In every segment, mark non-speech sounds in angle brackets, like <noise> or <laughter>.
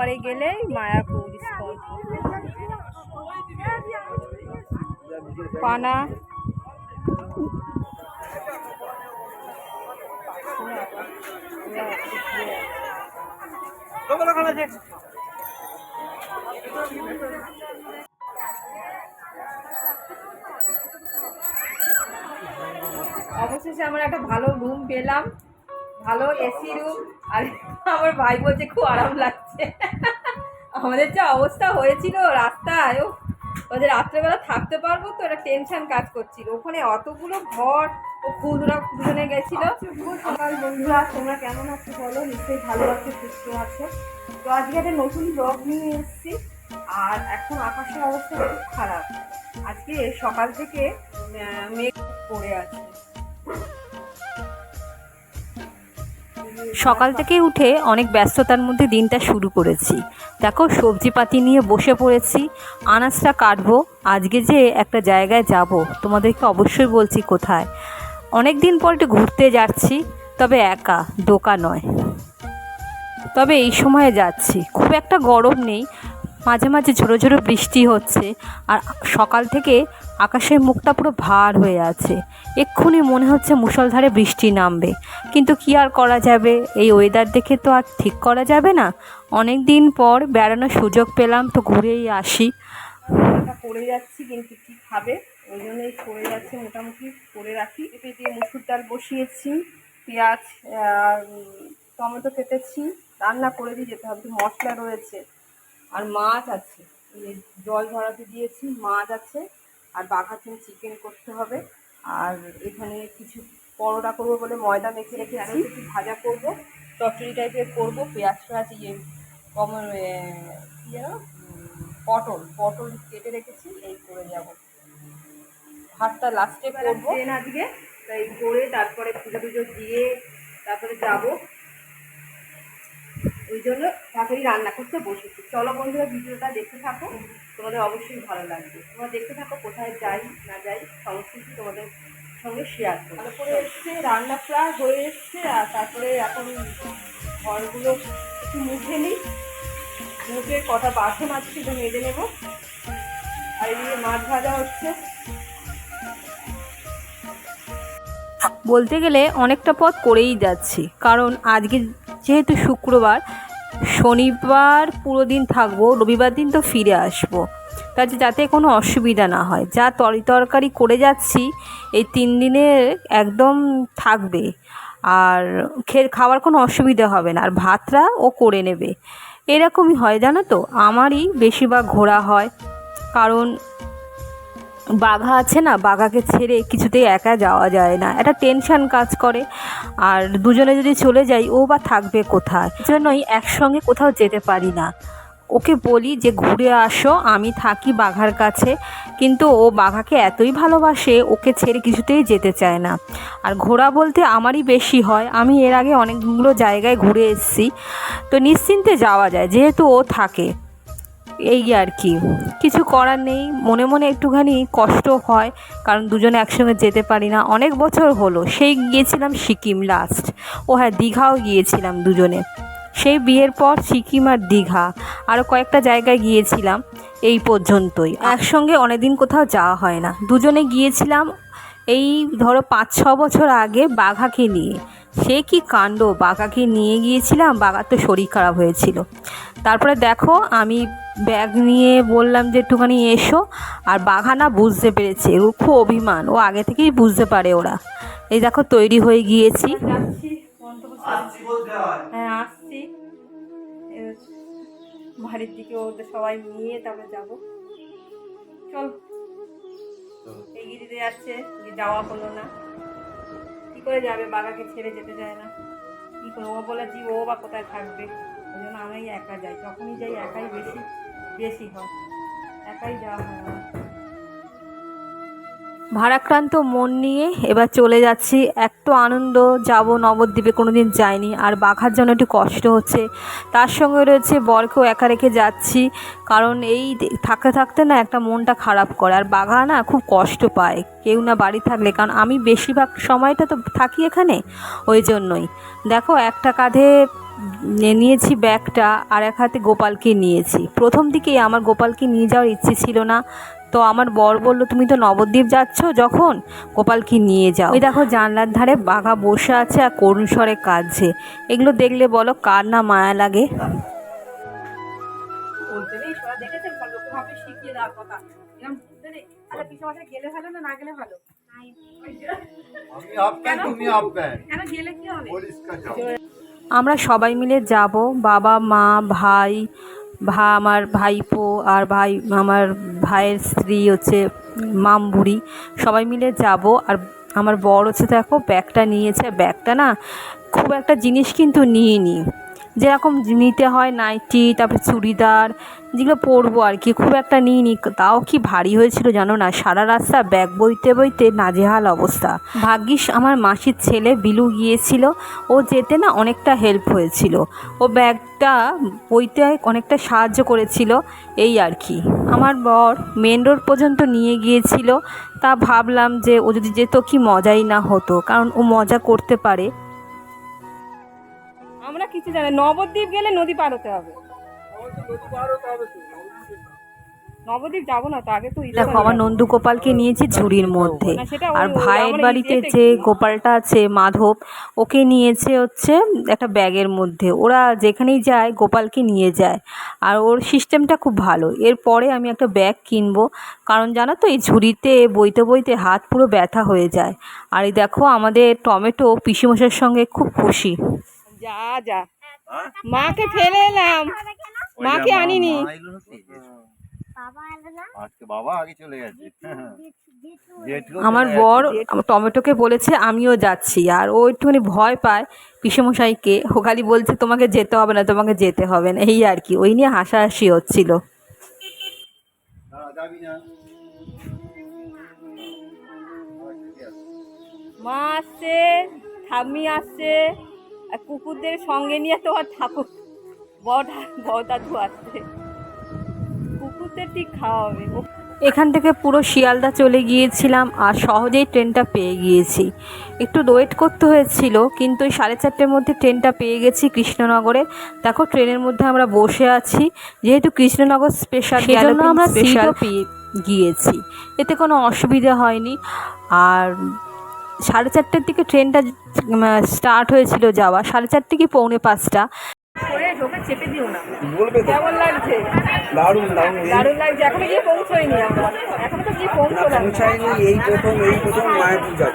ওপারে গেলেই মায়াপুর পানা। অবশেষে আমরা একটা ভালো রুম পেলাম। ভালো এসি রুম, আর আমার ভাই বলছে, খুব আরাম লাগছে। আমাদের যা অবস্থা হয়েছিল রাস্তায় ওদের রাত্রেবেলা থাকতে পারব তো, একটা টেনশন কাজ করছিল। ওখানে অতগুলো ঘর, ও ফুলরা দুজনে গেছিল। আমার বন্ধুরা, তোমরা কেমন আছো বলো? নিশ্চয়ই ভালো আছো, সুস্থ আছো। তো আজকে একটা নতুন ব্লগ নিয়ে এসেছি, আর এখন আকাশের অবস্থা খুব খারাপ। আজকে সকাল থেকে মেঘ পড়ে আছে। সকাল থেকে উঠে অনেক ব্যস্ততার মধ্যে দিনটা শুরু করেছি। দেখো, সবজিপাতি নিয়ে বসে পড়েছি, আনাজটা কাটবো, আজকে যে একটা জায়গায় যাব, তোমাদেরকে অবশ্যই বলছি কোথায়। অনেক দিন পর একটু ঘুরতে যাচ্ছি, তবে একা দোকা নয়। তবে এই সময়ে যাচ্ছি। খুব একটা গরম নেই, মাঝে মাঝে ঝোড়ো ঝোড়ো বৃষ্টি হচ্ছে, আর সকাল থেকে আকাশের মুখটা পুরো ভার হয়ে আছে। এক্ষুনি মনে হচ্ছে মুষলধারে বৃষ্টি নামবে। কিন্তু কি আর করা যাবে? এই ওয়েদার দেখে তো আর ঠিক করা যাবে না। অনেক দিন পর বেড়ানোর সুযোগ পেলাম তো ঘুরেই আসি। করে যাচ্ছি, কিন্তু কি খাবে? ওই জন্যই পড়ে যাচ্ছে, মোটামুটি করে রাখি। পেঁপে দিয়ে মুসুর ডাল বসিয়েছি, পেঁয়াজ টমেটো কেটেছি রান্না করে দিয়ে যেতে হবে, মশলা রয়েছে। আর মাছ আছে জল ঝরাতে দিয়েছি, মাছ আছে। আর বাঘাচিন চিকেন করতে হবে। আর এখানে কিছু পরোটা করব বলে ময়দা মেখে রেখেছি। কিছু ভাজা করব চচড়ি টাইপের করব পেঁয়াজ ফেয়াজ ইয়ে কমন ইয়ে যেন? পটল। পটল কেটে রেখেছি এই করে যাব। ভাতটা লাস্টে করব। ট্রেন আজকে তাই করে তারপরে পুজো টুজো দিয়ে তারপরে যাব। ওই জন্য তাড়াতাড়ি রান্না করতে বসেছি। চলো বন্ধুরা ভিডিওটা দেখতে থাকো। তোমাদের অবশ্যই ভালো লাগবে। তোমরা দেখতে থাকো কোথায় যাই না যাই সমস্ত কিছু তোমাদের সঙ্গে শেয়ার করো ভালো করে এসছে রান্না প্রায় হয়ে এসছে আর তারপরে এখন ঘরগুলো একটু মুখে নিই। মুখে কটা বাসন আছে সেটা মেজে নেব। আর এদিকে মাছ ভাজা হচ্ছে। বলতে গেলে অনেকটা পথ করেই যাচ্ছি কারণ আজকে যেহেতু শুক্রবার শনিবার পুরো দিন থাকব, রবিবার দিন তো ফিরে আসব। কাজে যাতে কোনো অসুবিধা না হয়। যা তরি তরকারি করে যাচ্ছি, এই তিন দিনে একদম থাকবে। আর খেয়ে খাওয়ার কোনো অসুবিধা হবে না। আর ভাতটা ও করে নেবে। এরকমই হয়, জানো তো? আমারই বেশিরভাগ ঘোরা হয়। কারণ বাঘা আছে না, বাঘাকে ছেড়ে কিছুতেই একা যাওয়া যায় না। একটা টেনশন কাজ করে। আর দুজনে যদি চলে যাই, ও বা থাকবে কোথায়? জন্যই একসঙ্গে কোথাও যেতে পারি না। ওকে বলি যে, ঘুরে আসো, আমি থাকি বাঘার কাছে। কিন্তু ও বাঘাকে এতই ভালোবাসে, ওকে ছেড়ে কিছুতেই যেতে চায় না। আর ঘোরা বলতে আমারই বেশি হয়। আমি এর আগে অনেকগুলো জায়গায় ঘুরে এসেছি। তো নিশ্চিন্তে যাওয়া যায়, যেহেতু ও থাকে। এই আর কি। কিছু করার নেই। মনে মনে একটুখানি কষ্ট হয়, কারণ দুজনে একসঙ্গে যেতে পারি না। অনেক বছর হলো, সেই গিয়েছিলাম সিকিম লাস্ট ও হ্যাঁ দীঘাও গিয়েছিলাম দুজনে। সেই বিয়ের পর সিকিম আর দীঘা। আরও কয়েকটা জায়গায় গিয়েছিলাম, এই পর্যন্তই। একসঙ্গে অনেকদিন কোথাও যাওয়া হয় না। দুজনে গিয়েছিলাম এই ধরো পাঁচ ছ বছর আগে বাঘাকে নিয়ে। সে কি কাণ্ড? বাঘাকে নিয়ে গিয়েছিলাম, বাঘার তো শরীর খারাপ হয়েছিল। তারপরে দেখো আমি ব্যাগ নিয়ে বললাম যে একটুখানি এসো আর বাঘা না বুঝতে পেরেছে। ওর খুব অভিমান ও আগে থেকেই বুঝতে পারে ওরা। এই দেখো তৈরি হয়ে গিয়েছি। হ্যাঁ। আসছি। বাড়ির দিকে ওদের সবাই নিয়ে তারপরে যাব। চল। এগিয়ে দিতে যাচ্ছে যে যাওয়া হলো না। কি করে যাবে? বাগাকে ছেড়ে যেতে চায় না। কি করে? ও বলেছি ও বা কোথায় থাকবে? ওই জন্য আমি একা যাই। যখনই যাই একাই বেশি। বেশি হয় একাই যাওয়া হয় ভারাক্রান্ত মন নিয়ে এবার চলে যাচ্ছি। একটু আনন্দ, যাব নবদ্বীপে কোনো দিন যাইনি, আর বাঘার জন্য একটু কষ্ট হচ্ছে। তার সঙ্গে রয়েছে বরকেও একা রেখে যাচ্ছি, কারণ এই থাকতে থাকতে না একটা মনটা খারাপ করে। আর বাঘা না খুব কষ্ট পায়, কেউ না বাড়ি থাকলে, কারণ আমি বেশিরভাগ সময়টা তো থাকি এখানে, ওই জন্যই। দেখো একটা কাঁধে নিয়েছি ব্যাগটা আর এক হাতে গোপালকে নিয়েছি। প্রথম দিকেই আমার গোপালকে নিয়ে যাওয়ার ইচ্ছে ছিল না। তো আমার বর বলল তুমি তো নবদ্বীপ যাচ্ছ যখন? গোপালকে নিয়ে যাও। ওই দেখো জানলার ধারে বাঘা বসে আছে আর করুণ স্বরে কাঁদছে। এগুলো দেখলে বলো কার না মায়া লাগে? আচ্ছা আমি হাফ তুমি হাফ কেন গেলে কি হবে? আমরা সবাই মিলে যাব। বাবা, মা, ভাই, ভা, আমার ভাইপো আর ভাই, আমার ভাইয়ের স্ত্রী হচ্ছে মাম বুড়ি সবাই মিলে যাব আর আমার বর হচ্ছে দেখো ব্যাগটা নিয়েছে। ব্যাগটা না খুব একটা জিনিস কিন্তু নিয়ে নি যেরকম নিতে হয় নাইটি তারপরে চুড়িদার, যেগুলো পরবো আর কি। খুব একটা নিয়ে নি তাও কি ভারী হয়েছিল জানো না? সারা রাস্তা ব্যাগ বইতে বইতে নাজেহাল অবস্থা। ভাগ্যিস আমার মাসির ছেলে বিলু গিয়েছিল, ও যেতে না অনেকটা হেল্প হয়েছিল। ও ব্যাগটা বইতে অনেকটা সাহায্য করেছিল, এই আর কি। আমার বর মেন রোড পর্যন্ত নিয়ে গিয়েছিল, তা ভাবলাম যে ও যদি যেত কি মজাই না হতো, কারণ ও মজা করতে পারে। আমরা কিছু জানি নবদ্বীপ গেলে নদী পার হতে হবে। নবদ্বীপ যাব না তো আগে তো দেখো আমার নন্দু গোপালকে নিয়েছি ঝুড়ির মধ্যে। আর ভাইয়ের বাড়িতে যে গোপালটা আছে মাধব ওকে নিয়েছে হচ্ছে একটা ব্যাগের মধ্যে। ওরা যেখানেই যায় গোপালকে নিয়ে যায়। আর ওর সিস্টেমটা খুব ভালো। এরপরে আমি একটা ব্যাগ কিনবো। কারণ জানো তো এই ঝুড়িতে বইতে বইতে হাত পুরো ব্যথা হয়ে যায়। আর এই দেখো আমাদের টমেটো পিসিমশার সঙ্গে খুব খুশি। যা যা। মাকে ফেলে এলাম। মাকে আনিনি? আজকে বাবা আগে চলে গেছে। জেঠু আমার বর টমেটোকে বলেছে আমিও যাচ্ছি। আর ও একটুখানি ভয় পায় পিসেমশাইকে। ও খালি বলছে তোমাকে যেতে হবে না তোমাকে যেতে হবে না। এই আর কি। ওই নিয়ে হাসাহাসি হচ্ছিল। না, যাবি না মা আসছে ঠাম্মি আসছে। কুকুরদের সঙ্গে নিয়ে তো আর ঠাকুর বড় বড় দাদু আসছে। কুকুরদের ঠিক খাওয়া হবে। এখান থেকে পুরো শিয়ালদা চলে গিয়েছিলাম আর সহজেই ট্রেনটা পেয়ে গিয়েছি। একটু ওয়েট করতে হয়েছিল কিন্তু ওই সাড়ে চারটের মধ্যে ট্রেনটা পেয়ে গেছি কৃষ্ণনগরে। দেখো ট্রেনের মধ্যে আমরা বসে আছি যেহেতু কৃষ্ণনগর স্পেশাল আমরা স্পেশাল পেয়ে গিয়েছি। এতে কোনো অসুবিধা হয়নি। আর সাড়ে চারটের দিকে ট্রেনটা স্টার্ট হয়েছিল যাওয়া। সাড়ে চারটে কি পৌনে পাঁচটা? চেপে দিও না। কেমন লাগছে? দারুণ দারুণ। লাগছে। এখনও গিয়ে পৌঁছোয়নি এখনও তো গিয়ে পৌঁছলাম। পৌঁছায়নি। এই প্রথম এই প্রথম মায়ের পূজা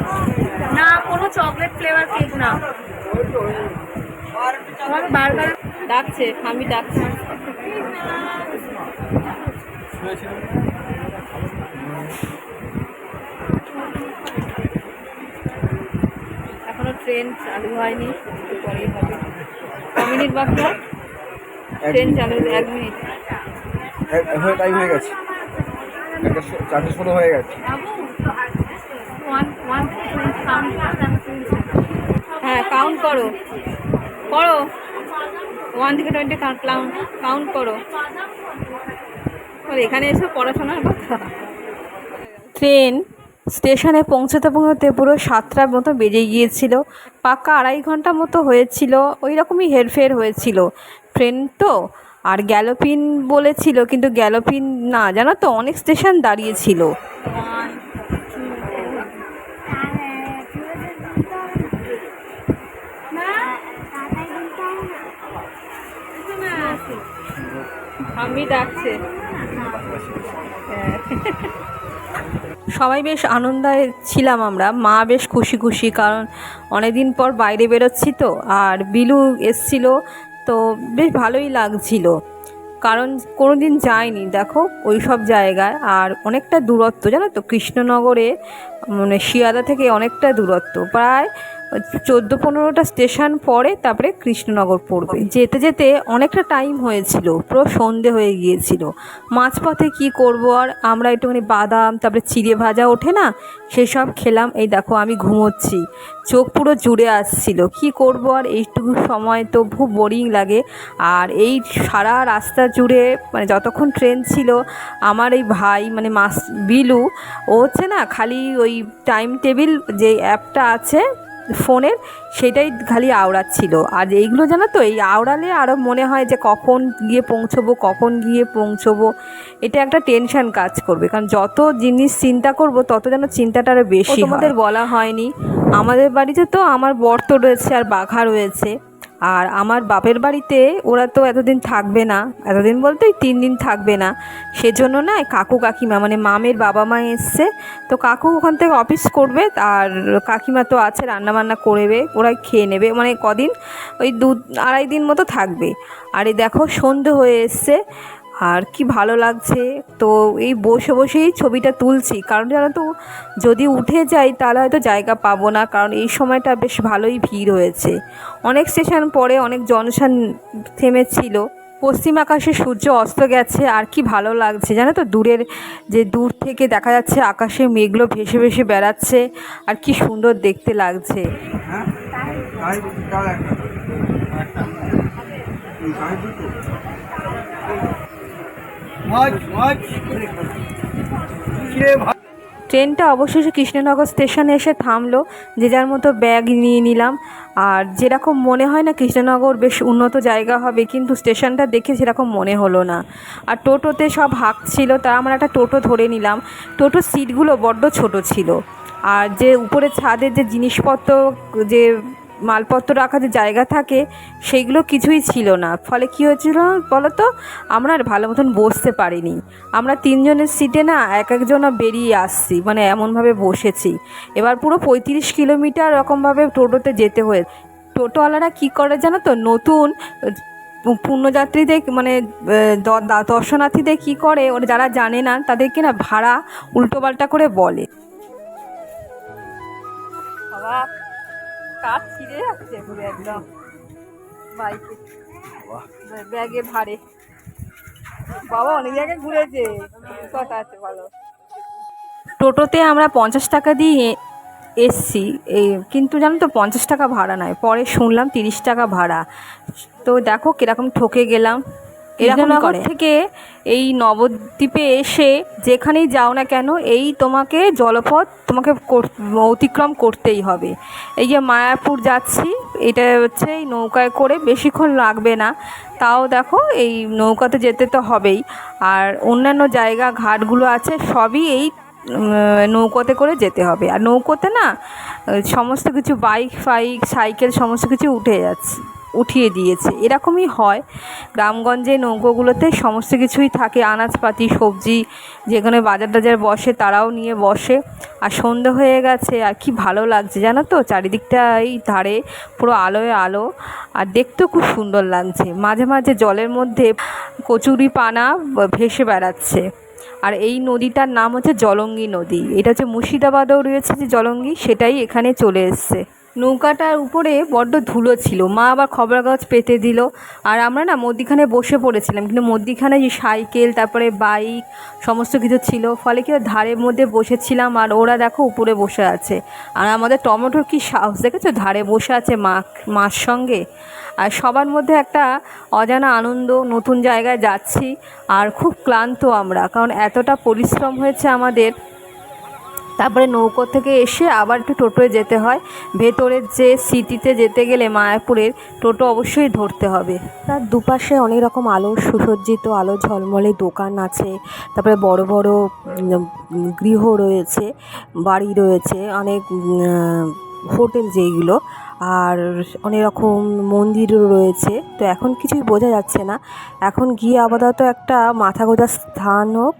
না কোনো চকলেট ফ্লেভার কেক না। বারবার ডাকছে আমি ডাকছি। ট্রেন চালু হয়নি একটু পরেই হবে। ক মিনিট বাকি ট্রেন চালু এক মিনিট। হয়ে টাইম হয়ে গেছে। চারটে ষোলো হয়ে গেছে। ওয়ান ওয়ান হ্যাঁ কাউন্ট করো। করো। ওয়ান থেকে টোয়েন্টি কাউন্ট কাউন্ট করো। এখানে এসে পড়াশোনার কথা। ট্রেন স্টেশনে পৌঁছতে পৌঁছতে পুরো সাতটার মতো বেজে গিয়েছিল। পাকা আড়াই ঘণ্টা মতো হয়েছিল ওই রকমই হেরফের হয়েছিল। ট্রেন তো আর গ্যালোপিন বলেছিল কিন্তু গ্যালোপিন না জানো তো অনেক স্টেশন দাঁড়িয়েছিল। আমি ডাকছে। সবাই বেশ আনন্দায় ছিলাম আমরা। মা বেশ খুশি খুশি, কারণ অনেকদিন পর বাইরে বেরোচ্ছি তো, আর বিলু এসছিল তো বেশ ভালোই লাগছিল। কারণ কোনো দিন যায়নি, দেখো, ওই সব জায়গায়। আর অনেকটা দূরত্ব, জানো তো, কৃষ্ণনগরে মানে শিয়াদা থেকে অনেকটা দূরত্ব। প্রায় চোদ্দ পনেরোটা স্টেশন পরে তারপরে কৃষ্ণনগর পড়বে। যেতে যেতে অনেকটা টাইম হয়েছিল, পুরো সন্ধে হয়ে গিয়েছিল। মাঝপথে কি করব আর আমরা একটুখানি বাদাম, তারপরে চিড়ে ভাজা ওঠে না, সেসব খেলাম। এই দেখো আমি ঘুমোচ্ছি, চোখ পুরো জুড়ে আসছিল। কি করব আর এইটুকু সময় তো খুব বোরিং লাগে। আর এই সারা রাস্তা জুড়ে মানে যতক্ষণ ট্রেন ছিল, আমার এই ভাই মানে মাস, বিলু, ও হচ্ছে না, খালি ওই টাইম টেবিল যে অ্যাপটা আছে ফোনের সেটাই খালি আওড়াচ্ছিল। আর এইগুলো জানো তো এই আওড়ালে আরও মনে হয় যে কখন গিয়ে পৌঁছবো কখন গিয়ে পৌঁছবো। এটা একটা টেনশন কাজ করবে। কারণ যত জিনিস চিন্তা করব তত যেন চিন্তাটা আরও বেশি আমাদের বলা হয়নি। আমাদের বাড়িতে তো আমার বর্ত তো রয়েছে আর বাঘা রয়েছে। আর আমার বাপের বাড়িতে ওরা তো এতদিন থাকবে না, এতদিন বলতে তিন দিন থাকবে না। সেজন্য না কাকু কাকিমা মানে মামের বাবা মা এসছে, তো কাকু ওখান থেকে অফিস করবে আর কাকিমা তো আছে রান্না বান্না করবে, ওরা খেয়ে নেবে মানে কদিন, ওই দু আড়াই দিন মতো থাকবে। আর এই দেখো সন্ধে হয়ে এসছে আর কি ভালো লাগছে তো এই বসে বসেই ছবিটা তুলছি কারণ জানো তো যদি উঠে যাই তাহলে হয়তো জায়গা পাবো না কারণ এই সময়টা বেশ ভালোই ভিড় হয়েছে অনেক স্টেশন পরে অনেক জনশন থেমেছিল পশ্চিম আকাশে সূর্য অস্ত গেছে আর কি ভালো লাগছে জানো তো দূরের যে দূর থেকে দেখা যাচ্ছে আকাশে মেঘগুলো ভেসে ভেসে বেড়াচ্ছে আর কি সুন্দর দেখতে লাগছে হ্যাঁ তাই তাও একটা হুম, তাই দুটো মাছ মাছ কিরে ভাই ট্রেনটা অবশেষে কৃষ্ণনগর স্টেশনে এসে থামলো, যে যার মতো ব্যাগ নিয়ে নিলাম। আর যেরকম মনে হয় না কৃষ্ণনগর বেশ উন্নত জায়গা হবে, কিন্তু স্টেশনটা দেখে সেরকম মনে হলো না। আর টোটোতে সব হাঁক ছিল তা আমরা একটা টোটো ধরে নিলাম। টোটোর সিটগুলো বড্ড ছোট ছিল। আর যে উপরে ছাদের যে জিনিসপত্র, যে মালপত্র রাখার যে জায়গা থাকে, সেইগুলো কিছুই ছিল না। ফলে কী হয়েছিল বলো তো আমরা আর ভালো মতন বসতে পারিনি। আমরা তিনজনের সিটে না এক একজন বেরিয়ে আসছি মানে এমনভাবে বসেছি। এবার পুরো পঁয়ত্রিশ কিলোমিটার এরকমভাবে টোটোতে যেতে হয়ে, টোটোওয়ালারা কী করে জানো তো? নতুন পুণ্যযাত্রীদের মানে দর্শনার্থীদের কী করে? ওরা যারা জানে না, তাদেরকে না ভাড়া উল্টোপাল্টা করে বলে। বাবা কাজ ছিঁড়ে যাচ্ছে পুরো একদম বাইকে। ব্যাগে ভারে বাবা, অনেক জায়গায় ঘুরেছে। কথা আছে, ভালো। টোটোতে আমরা পঞ্চাশ টাকা দিয়ে এসছি। এই কিন্তু জানো তো, পঞ্চাশ টাকা ভাড়া নয় পরে শুনলাম তিরিশ টাকা ভাড়া। তো দেখো কীরকম ঠকে গেলাম। এরকম করে। থেকে এই নবদ্বীপে এসে যেখানেই যাও না কেন এই তোমাকে জলপথ তোমাকে অতিক্রম করতেই হবে। এই যে মায়াপুর যাচ্ছি এটা হচ্ছে এই নৌকায় করে বেশিক্ষণ লাগবে না। তাও দেখো এই নৌকাতে যেতে তো হবেই। আর অন্যান্য জায়গা ঘাটগুলো আছে সবই এই নৌকোতে করে যেতে হবে। আর নৌকোতে না সমস্ত কিছু বাইক ফাইক সাইকেল সমস্ত কিছু উঠে যাচ্ছে। উঠিয়ে দিয়েছে। এরকমই হয়। গ্রামগঞ্জে নৌকোগুলোতে সমস্ত কিছুই থাকে। আনাজপাতি, সবজি যেখানে বাজার টাজার বসে তারাও নিয়ে বসে। আর সন্ধে হয়ে গেছে। আর কি ভালো লাগছে জানো তো? চারিদিকটা এই ধারে পুরো আলোয় আলো। আর দেখতেও খুব সুন্দর লাগছে। মাঝে মাঝে জলের মধ্যে কচুরি পানা ভেসে বেড়াচ্ছে। আর এই নদীটার নাম হচ্ছে জলঙ্গি নদী। এটা হচ্ছে মুর্শিদাবাদেও রয়েছে যে জলঙ্গি, সেটাই এখানে চলে এসছে। নৌকাটার উপরে বড্ড ধুলো ছিল। মা আবার খবর কাগজ পেতে দিল। আর আমরা না মধ্যিখানে বসে পড়েছিলাম। কিন্তু মধ্যিখানে যে সাইকেল, তারপরে বাইক, সমস্ত কিছু ছিল। ফলে কি ধারের মধ্যে বসেছিলাম আর ওরা দেখো উপরে বসে আছে। আর আমাদের টমেটোর কি সাহস দেখেছ? ধারে বসে আছে মা, মার সঙ্গে। আর সবার মধ্যে একটা অজানা আনন্দ, নতুন জায়গায় যাচ্ছি। আর খুব ক্লান্ত আমরা, কারণ এতটা পরিশ্রম হয়েছে আমাদের তারপরে নৌকো থেকে এসে আবার একটু টোটোয় যেতে হয়। ভেতরের যে সিটিতে যেতে গেলে মায়াপুরের টোটো অবশ্যই ধরতে হবে। তার দুপাশে অনেক রকম আলো, সুসজ্জিত আলো, ঝলমলে দোকান আছে। তারপরে বড় বড় গৃহ রয়েছে, বাড়ি রয়েছে, অনেক হোটেল যেইগুলো। আর অনেক রকম মন্দিরও রয়েছে। তো এখন কিছুই বোঝা যাচ্ছে না। এখন গিয়ে আপাতত একটা মাথা গোঁজার স্থান হোক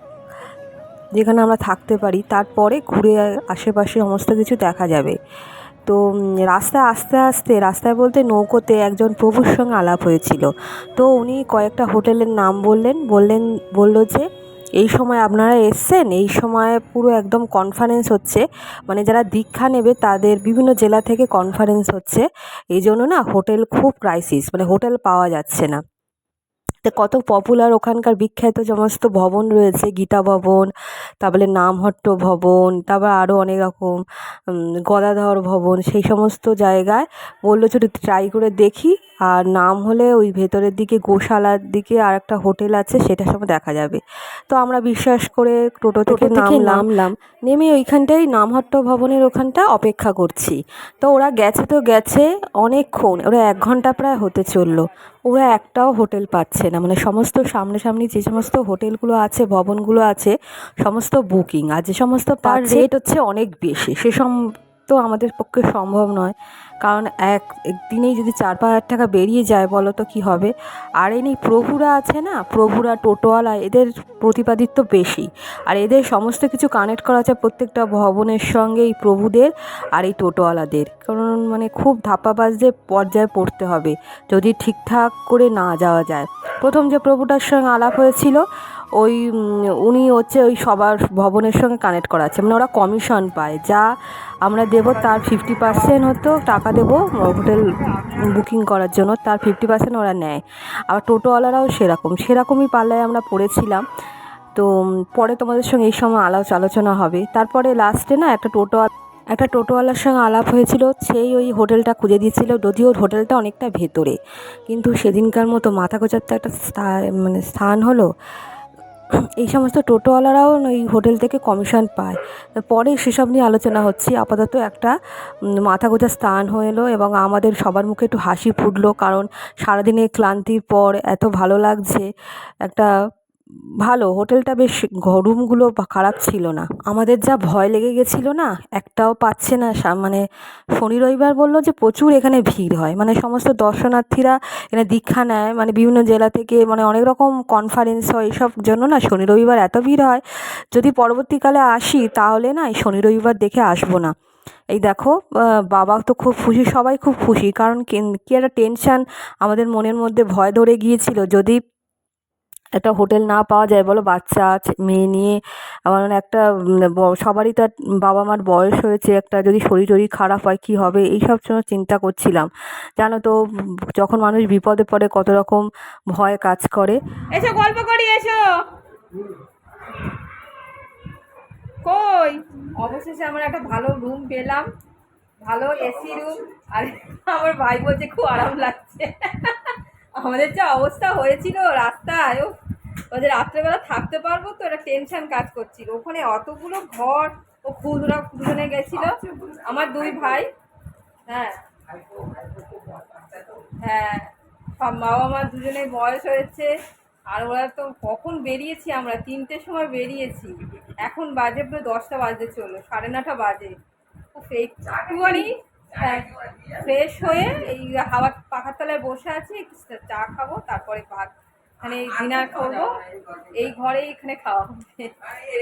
যেখানে আমরা থাকতে পারি, তারপরে ঘুরে আশেপাশে সমস্ত কিছু দেখা যাবে। তো রাস্তায় আস্তে আস্তে, রাস্তায় বলতে নৌকোতে একজন প্রভুর সঙ্গে আলাপ হয়েছিল। তো উনি কয়েকটা হোটেলের নাম বললেন বললেন, বলল যে, এই সময় আপনারা এসছেন, এই সময় পুরো একদম কনফারেন্স হচ্ছে। মানে যারা দীক্ষা নেবে, তাদের বিভিন্ন জেলা থেকে কনফারেন্স হচ্ছে। এই জন্য না, হোটেল খুব ক্রাইসিস মানে হোটেল পাওয়া যাচ্ছে না। কত পপুলার ওখানকার বিখ্যাত সমস্ত ভবন রয়েছে গীতা ভবন তারপরে নামহট্ট ভবন তারপর আরও অনেক রকম গদাধর ভবন সেই সমস্ত জায়গায় বলল যদি ট্রাই করে দেখি। আর নাম হলে ওই ভেতরের দিকে গোশালার দিকে আর একটা হোটেল আছে সেটার সময় দেখা যাবে। তো আমরা বিশ্বাস করে টোটো থেকে নামলাম। নেমে ওইখানটাই নামহট্ট ভবনের ওখানটা অপেক্ষা করছি। তো ওরা গেছে তো গেছে অনেকক্ষণ ওরা এক ঘণ্টা প্রায় হতে চলল। ওরা একটাও হোটেল পাচ্ছে না। মানে সমস্ত সামনাসামনি যে সমস্ত হোটেলগুলো আছে ভবনগুলো আছে সমস্ত বুকিং আর যে সমস্ত পার রেট হচ্ছে অনেক বেশি। সে সম তো আমাদের পক্ষে সম্ভব নয়। কারণ এক দিনেই যদি চার পাঁচ হাজার টাকা বেরিয়ে যায় বলো তো কী হবে? আর এমনি প্রভুরা আছে না? প্রভুরা, টোটোওয়ালা, এদের প্রতিপাদিত্ব বেশি। আর এদের সমস্ত কিছু কানেক্ট করা আছে প্রত্যেকটা ভবনের সঙ্গে এই প্রভুদের আর এই টোটোওয়ালাদের। কারণ মানে খুব ধাপ্পাবাজদের পর্যায়ে পড়তে হবে, যদি ঠিকঠাক করে না যাওয়া যায়। প্রথম যে প্রভুটার সঙ্গে আলাপ হয়েছিল, ওই উনি হচ্ছে ওই সবার ভবনের সঙ্গে কানেক্ট করা আছে। মানে ওরা কমিশন পায়। যা আমরা দেবো তার ফিফটি পার্সেন্ট হতো টাকা দেবো হোটেল বুকিং করার জন্য, তার ফিফটি পার্সেন্ট ওরা নেয়। আবার টোটোওয়ালারাও সেরকম, সেরকমই পাল্লায় আমরা পড়েছিলাম। তো পরে তোমাদের সঙ্গে এই সময় আলোচ, আলোচনা হবে। তারপরে লাস্টে না একটা টোটো একটা টোটোওয়ালার সঙ্গে আলাপ হয়েছিল, সেই ওই হোটেলটা খুঁজে দিয়েছিল, যদিও হোটেলটা অনেকটা ভেতরে। কিন্তু সেদিনকার মতো মাথা গোজার তো একটা মানে স্থান হলো এই সমস্ত টোটোওয়ালারাও এই হোটেল থেকে কমিশন পায়। পরে সেসব নিয়ে আলোচনা হচ্ছে। আপাতত একটা মাথা গোজার স্থান হয়ে এলো এবং আমাদের সবার মুখে একটু হাসি ফুটলো কারণ সারাদিনে ক্লান্তির পর এত ভালো লাগছে। একটা ভালো, হোটেলটা বেশ ঘ- রুমগুলো খারাপ ছিল না। আমাদের যা ভয় লেগে গেছিল না, একটাও পাচ্ছে না। মানে শনি রবিবার বলল যে প্রচুর এখানে ভিড় হয়। মানে সমস্ত দর্শনার্থীরা এখানে দীক্ষা নেয়। মানে বিভিন্ন জেলা থেকে মানে অনেক রকম কনফারেন্স হয় এইসব জন্য না শনি রবিবার এত ভিড় হয়। যদি পরবর্তীকালে আসি তাহলে না এই শনি রবিবার দেখে আসব না। এই দেখো বাবা তো খুব খুশি, সবাই খুব খুশি। কারণ কি একটা টেনশন আমাদের মনের মধ্যে ভয় ধরে গিয়েছিল। যদি একটা হোটেল না পাওয়া যায় বলো বাচ্চা আছে মেয়ে নিয়ে। আমার মানে একটা সবারই তো বাবা মার বয়স হয়েছে একটা যদি শরীর টরীর খারাপ হয় কী হবে? এই সব জন্য চিন্তা করছিলাম। জানো তো যখন মানুষ বিপদে পড়ে কত রকম ভয় কাজ করে। এসো গল্প করি এসো। কই? অবশেষে আমরা একটা ভালো রুম পেলাম। ভালো এসি রুম আর আমার ভাই বলছে খুব আরাম লাগছে। আমাদের যা অবস্থা হয়েছিল রাস্তায় ও ওদের রাত্রেবেলা থাকতে পারব তো একটা টেনশন কাজ করছিল। ওখানে অতগুলো ঘর ও খুদরা দুজনে গেছিল। আমার দুই ভাই হ্যাঁ। হ্যাঁ সব বাবা মা দুজনে বয়স হয়েছে। আর ওরা তো কখন বেরিয়েছি আমরা? তিনটের সময় বেরিয়েছি। এখন বাজে পুরো দশটা বাজতে চলো সাড়ে নটা বাজে? একটুখানি ফ্রেশ হয়ে এই হাওয়ার পাখার তলায় বসে আছি একটু চা খাব তারপরে ভাত। মানে ডিনার করব। এই ঘরে এখানে খাওয়া হবে।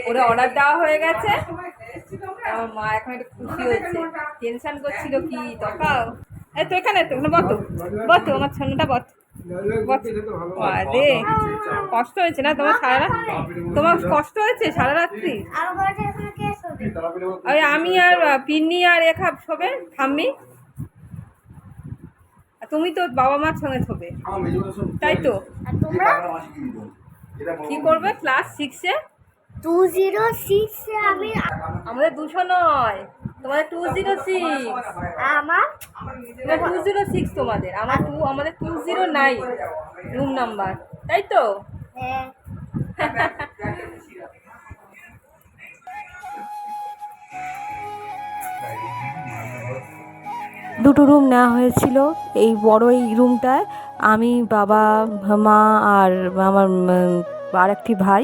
ওরা অর্ডার দেওয়া হয়ে গেছে। আমার মা এখন একটু খুশি হয়েছে টেনশন করছিল কি দরকার? এই তো এখানে তো বত। বত আমার ছানাটা বত। কষ্ট হয়েছে না তোমার সারা রাত? তোমার কষ্ট হয়েছে সারা রাত্রি? ওই আমি আর পিন্নি আর একা শোবে আর তুমি তো বাবা মার সঙ্গে শোবে। তাই তো? তোমরা? কি করবে ক্লাস সিক্সে টু জিরো সিক্স আমি আমাদের দুশো নয়। তোমাদের টু জিরো সিক্স আমার? টু জিরো সিক্স তোমাদের। আমার টু আমাদের two zero nine room number তাই তো? হ্যাঁ। <laughs> দুটো রুম নেওয়া হয়েছিল। এই বড় এই রুমটায় আমি, বাবা, মা আর আমার আর একটি ভাই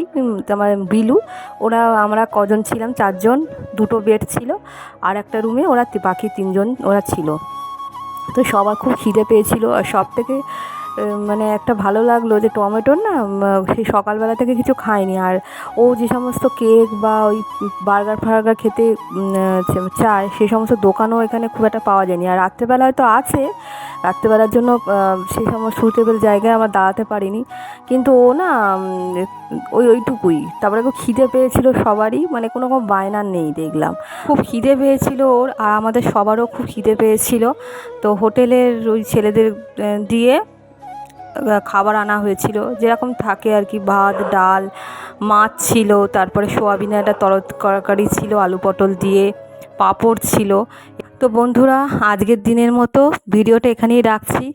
আমার বিলু, ওরা, আমরা কজন ছিলাম, চারজন, দুটো বেড ছিল আর একটা রুমে ওরা বাকি তিনজন ওরা ছিল। তো সবার খুব খিদে পেয়েছিল আর সব থেকে মানে একটা ভালো লাগল যে টমেটোর না সেই সকালবেলা থেকে কিছু খায়নি আর ও যে সমস্ত কেক বা ওই বার্গার ফার্গার খেতে চায়, সেই সমস্ত দোকানও এখানে খুব একটা পাওয়া যায়নি। আর রাত্রেবেলা হয়তো আছে, রাত্রেবেলার জন্য সেই সমস্ত সুটেবল জায়গায় আমার দাঁড়াতে পারিনি। কিন্তু ও না ওই, ওইটুকুই। তারপরে খুব খিদে পেয়েছিল সবারই মানে কোনো রকম বায়নার নেই দেখলাম। খুব খিদে পেয়েছিল ওর, আর আমাদের সবারও খুব খিদে পেয়েছিল। তো হোটেলের ওই ছেলেদের দিয়ে খাবার আনা হয়েছিল। যেরকম থাকে আর কি, ভাত, ডাল, মাছ ছিল, তারপরে সোয়াবিনের একটা তরকারি ছিল, আলু পটল দিয়ে, পাঁপড় ছিল। তো বন্ধুরা, আজকের দিনের মতো ভিডিওটা এখানেই রাখছি।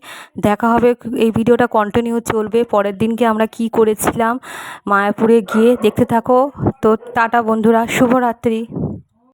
দেখা হবে, এই ভিডিওটা কন্টিনিউ চলবে। পরের দিনকে আমরা কি করেছিলাম, মায়াপুরে গিয়ে দেখতে থাকো। তো টাটা বন্ধুরা, শুভরাত্রি।